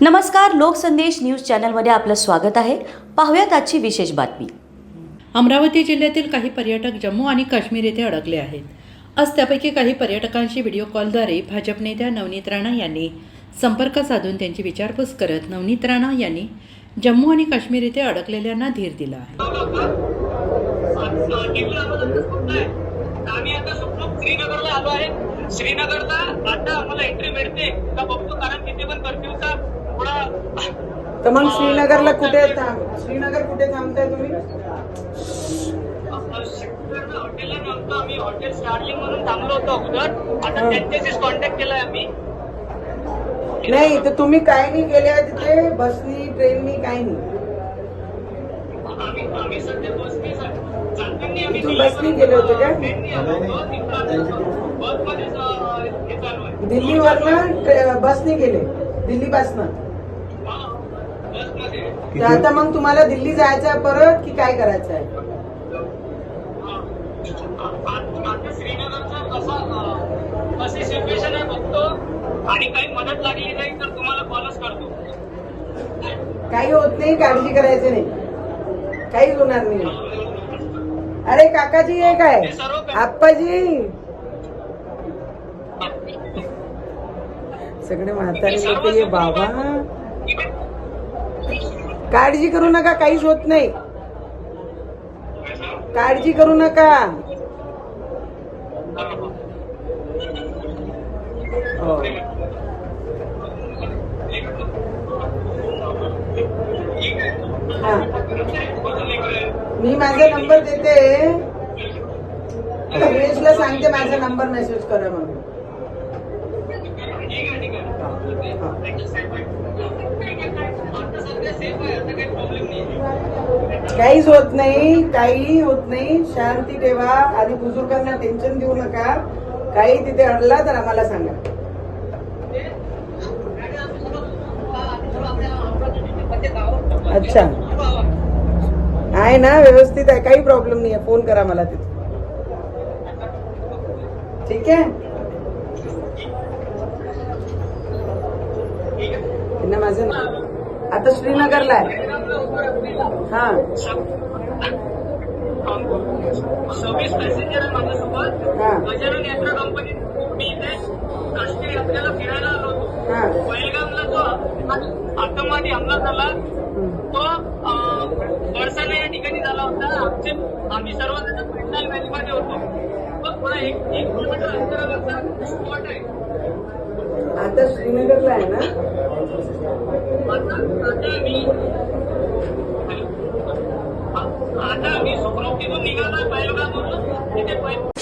नमस्कार लोकसंदेश न्यूज चॅनलमध्ये आपलं स्वागत आहे. पाहूयात आजची विशेष बातमी. अमरावती जिल्ह्यातील काही पर्यटक जम्मू आणि काश्मीर येथे अडकले आहेत. आज त्यापैकी काही पर्यटकांशी व्हिडिओ कॉलद्वारे भाजप नेत्या नवनीत राणा यांनी संपर्क साधून त्यांची विचारपूस करत नवनीत राणा यांनी जम्मू आणि काश्मीर येथे अडकलेल्यांना धीर दिला आहे. आम्ही आता सुखरूप श्रीनगरला आलो आहे. श्रीनगरला आता आम्हाला एंट्री मिळते. का बघतो? कारण तिथे पण कर्फ्यूचा तर मग श्रीनगरला कुठे थांब श्रीनगर कुठे थांबताय तुम्ही? हॉटेलला नव्हतो आम्ही हॉटेल स्टार्लिंग म्हणून थांबलो होतो अगोदर आता. त्यांच्याशीच कॉन्टॅक्ट केलाय आम्ही नाही तर तुम्ही काय नाही गेले तिथे बसनी ट्रेननी काय नाही बसने गेले होते का? दिल्लीवरनं बसने गेले. दिल्लीपासनं. तर आता मग तुम्हाला दिल्ली जायचं आहे परत की काय करायचं आहे सिच्युएशन बघतो. आणि काही मदत लागली जाईल तर तुम्हाला कॉलच करतो. काही होत नाही काळजी करायचं नाही. काहीच होणार नाही. अरे काकाजी हे काय? आप्पाजी? सगळे म्हातारे लोक बाबा. काळजी करू नका काहीच होत नाही. काळजी करू नका. हो. हा. मी माझा नंबर देते. रमेशला सांगते माझा नंबर मेसेज करा म्हणून आता सध्या सेफ आहे आता काही प्रॉब्लेम नाही काहीच होत नाही काही होत नाही. शांती ठेवा. आधी बुजुर्गांना टेन्शन देऊ नका. काही तिथे अडला तर आम्हाला सांगा. अच्छा. आहे ना व्यवस्थित आहे. काही प्रॉब्लेम नाही आहे फोन करा मला तिथे. ठीक आहे? माझं नाव. आता श्रीनगरला आहे. हा. सव्वीस पॅसेंजर आहे माझ्यासोबत. गजानन यात्रा कंपनी मी इथे काश्मीर यात्रेला फिरायला आलो होतो. पहिलगामला जो आतंकवादी हमला झाला. तो बरसाना या ठिकाणी झाला होता. आमचे आम्ही सर्वजण पेंडाल व्हॅलीमध्ये होतो. तो थोडा एक एक किलोमीटर अंतरावरचा स्पॉट आहे. आता श्रीनगरला आहे ना? आता आता मी आता आम्ही सुखरूप तिथून निघालो पहिलगामवरून तिथे पहि-